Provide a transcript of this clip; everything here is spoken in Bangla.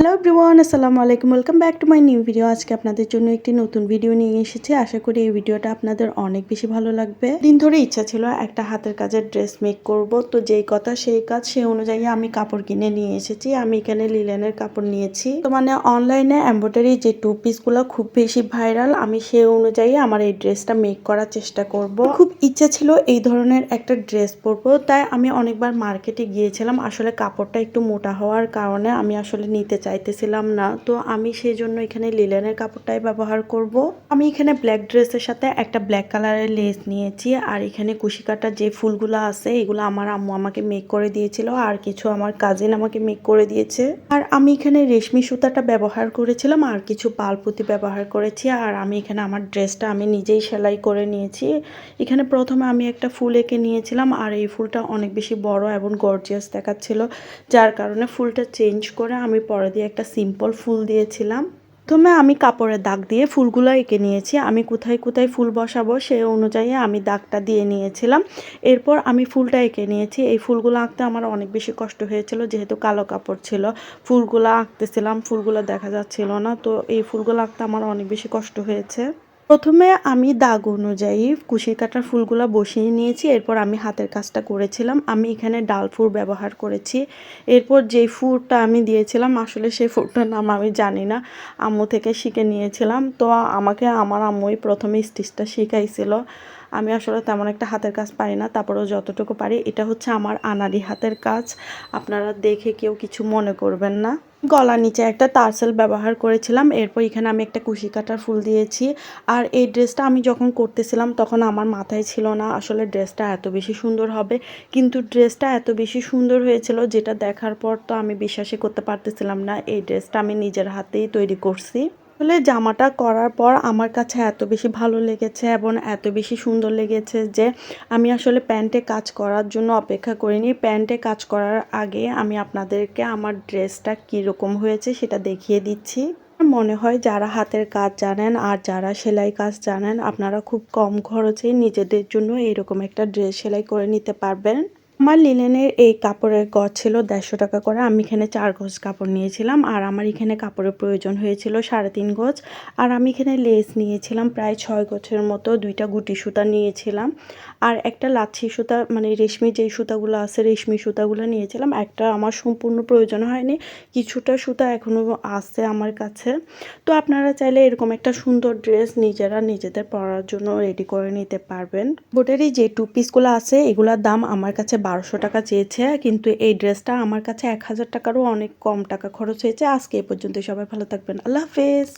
হ্যালো এভরিওয়ান আসসালামু আলাইকুম welcome back to my new video আজকে আপনাদের জন্য একটি নতুন ভিডিও নিয়ে এসেছি। আশা করি এই ভিডিওটা আপনাদের অনেক বেশি ভালো লাগবে। দিন ধরে ইচ্ছা ছিল একটা হাতের কাজের ড্রেস মেক করব। তো যেই কথা, সেই কাজ সেই অনুযায়ী আমি কাপড় কিনে নিয়ে এসেছি। আমি এখানে লিলেনের কাপড় নিয়েছি। তো মানে অনলাইনে এম্ব্রয়ডারি যে টু পিসগুলো খুব বেশি ভাইরাল আমি সেই অনুযায়ী আমার এই ড্রেসটা মেক করার চেষ্টা করব। খুব ইচ্ছা ছিল এই ধরনের একটা ড্রেস পরবো। তাই আমি অনেকবার মার্কেটে গিয়েছিলাম। আসলে কাপড়টা একটু মোটা হওয়ার কারণে আমি আসলে নিতে চাইতেছিলাম না। তো আমি সেই জন্য এখানে লিলেনের কাপড়টাই ব্যবহার করব। আমি এখানে ব্ল্যাক ড্রেসের সাথে একটা ব্ল্যাক কালারের লেস নিয়েছি। আর এখানে কুশি কাটার যে ফুলগুলো আছে, এগুলো আমার আম্মু আমাকে মেক করে দিয়েছিল। আর কিছু আমার কাজিন আমাকে মেক করে দিয়েছে। আর আমি এখানে রেশমি সুতাটা ব্যবহার করেছিলাম। আর কিছু পালপুতি ব্যবহার করেছি। আর আমি এখানে আমার ড্রেসটা আমি নিজেই সেলাই করে নিয়েছি। এখানে প্রথমে আমি একটা ফুল এঁকে নিয়েছিলাম। আর এই ফুলটা অনেক বেশি বড় এবং গর্জিয়াস দেখাচ্ছিল। যার কারণে ফুলটা চেঞ্জ করে আমি পরে দিয়ে একটা সিম্পল ফুল দিয়েছিলাম। প্রথমে আমি কাপড়ের দাগ দিয়ে ফুলগুলো এঁকে নিয়েছি। আমি কোথায় কোথায় ফুল বসাবো সেই অনুযায়ী আমি দাগটা দিয়ে নিয়েছিলাম। এরপর আমি ফুলটা এঁকে নিয়েছি। এই ফুলগুলো আঁকতে আমার অনেক বেশি কষ্ট হয়েছিল, যেহেতু কালো কাপড় ছিল। ফুলগুলো আঁকতেছিলাম, ফুলগুলো দেখা যাচ্ছিল না। তো এই ফুলগুলো আঁকতে আমার অনেক বেশি কষ্ট হয়েছে। প্রথমে আমি দাগ অনুযায়ী কুশি কাটার ফুলগুলো বসিয়ে নিয়েছি, এরপর আমি হাতের কাজটা করেছিলাম। আমি এখানে ডাল ফুল ব্যবহার করেছি। এরপর যেই ফুলটা আমি দিয়েছিলাম, আসলে সেই ফুলটার নাম আমি জানি না, আম্মু থেকে শিখে নিয়েছিলাম। তো আমাকে, আমার আম্মুই প্রথমে স্টিচটা শিখাইছিল। আমি আসলে তেমন একটা হাতের কাজ পারি না, তারপরেও যতটুকু পারি, এটা হচ্ছে আমার আনারি হাতের কাজ। আপনারা দেখে কেউ কিছু মনে করবেন না। গলার নিচে একটা তারসেল ব্যবহার করেছিলাম, এরপর এখানে আমি একটা কুশি কাটার ফুল দিয়েছি। আর এই ড্রেসটা আমি যখন করতেছিলাম, তখন আমার মাথায় ছিল না আসলে ড্রেসটা এত বেশি সুন্দর হবে। কিন্তু ড্রেসটা এত বেশি সুন্দর হয়েছিল, যেটা দেখার পর তো আমি বিশ্বাসই করতে পারতেছিলাম না, এই ড্রেসটা আমি নিজের হাতেই তৈরি করছি। আসলে জামাটা করার পর আমার কাছে এত বেশি ভালো লেগেছে এবং এত বেশি সুন্দর লেগেছে যে আমি আসলে প্যান্টে কাজ করার জন্য অপেক্ষা করিনি। প্যান্টে কাজ করার আগে আমি আপনাদেরকে আমার ড্রেসটা কীরকম হয়েছে সেটা দেখিয়ে দিচ্ছি। মনে হয় যারা হাতের কাজ জানেন আর যারা সেলাই কাজ জানেন, আপনারা খুব কম খরচে নিজেদের জন্য এরকম একটা ড্রেস সেলাই করে নিতে পারবেন। আমার লিনেনের এই কাপড়ের গজ ছিল দেড়শো টাকা করে। আমি এখানে চার গজ কাপড় নিয়েছিলাম আর আমার এখানে কাপড়ের প্রয়োজন হয়েছিল সাড়ে তিন গজ। আর আমি এখানে লেস নিয়েছিলাম, প্রায় ছয় গছের মতো দুইটা গুটি সুতা নিয়েছিলাম। আর একটা লাচ্ছি সুতা মানে রেশমি যেই সুতাগুলো আছে, রেশমি সুতাগুলো নিয়েছিলাম। একটা আমার সম্পূর্ণ প্রয়োজন হয়নি, কিছুটা সুতা এখনও আছে আমার কাছে। তো আপনারা চাইলে এরকম একটা সুন্দর ড্রেস নিজেরা নিজেদের পরার জন্য রেডি করে নিতে পারবেন। বোটেরই যে টু পিসগুলো আছে, এগুলোর দাম আমার কাছে বারোশো টাকা চেয়েছে, কিন্তু এই ড্রেসটা আমার কাছে এক হাজার টাকারও অনেক কম টাকা খরচ হয়েছে। আজকে এ পর্যন্ত সবাই ভালো থাকবেন। আল্লাহ হাফেজ।